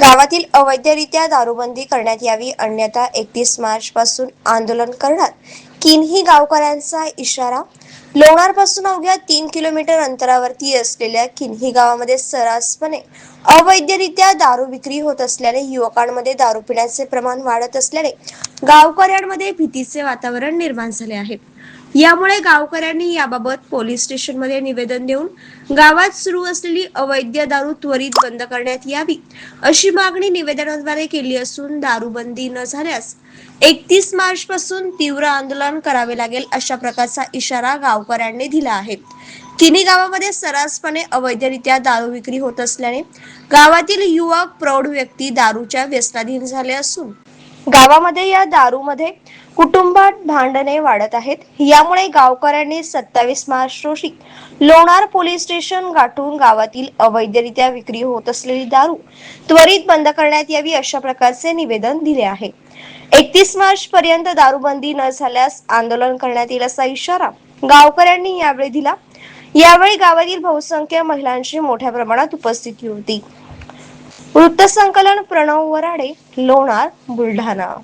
गावातील अवैधरित्या दारूबंदी करण्यात यावी अन्यथा एकतीस मार्च पासून आंदोलन करणार. किनही गावकऱ्यांचा इशारा. लोणार पासून अवघ्या तीन किलोमीटर अंतरावरती असलेल्या किन्ही गावामध्ये सर्रासपणे अवैधरित्या दारू विक्री होत असल्याने युवकांमध्ये दारू पिण्याचे प्रमाण वाढत असल्याने गावकऱ्यांमध्ये भीतीचे वातावरण निर्माण झाले आहे. यामुळे गावकऱ्यांनी याबाबत पोलीस स्टेशनमध्ये निवेदन देऊन गावात सुरू असलेली अवैध दारू त्वरित बंद करण्यात यावी अशी मागणी निवेदनाद्वारे केली असून दारूबंदी न झाल्यास एकतीस मार्च पासून तीव्र आंदोलन करावे लागेल अशा प्रकारचा इशारा गावकऱ्यांनी दिला आहे. तिन्ही गावामध्ये सर्रासपणे अवैधरित्या दारू विक्री होत असल्याने गावातील युवक प्रौढ व्यक्ती दारूच्या व्यसनाधीन झाले असून गावामध्ये या दारूमध्ये कुटुंबात भांडणे वाढत आहेत. यामुळे गावकऱ्यांनी सत्तावीस मार्च रोजी लोणार पोलीस स्टेशन गाठून गावातील अवैधरित्या विक्री होत असलेली दारू त्वरित बंद करण्यात यावी अशा प्रकारचे निवेदन दिले आहे. एकतीस मार्च पर्यंत दारूबंदी न झाल्यास आंदोलन करण्यात येईल असा इशारा गावकऱ्यांनी यावेळी दिला. यावेळी गावातील बहुसंख्य महिलांची मोठ्या प्रमाणात उपस्थिती होती. वृत्तसंकलन प्रणव वराडे लोणार बुलढाणा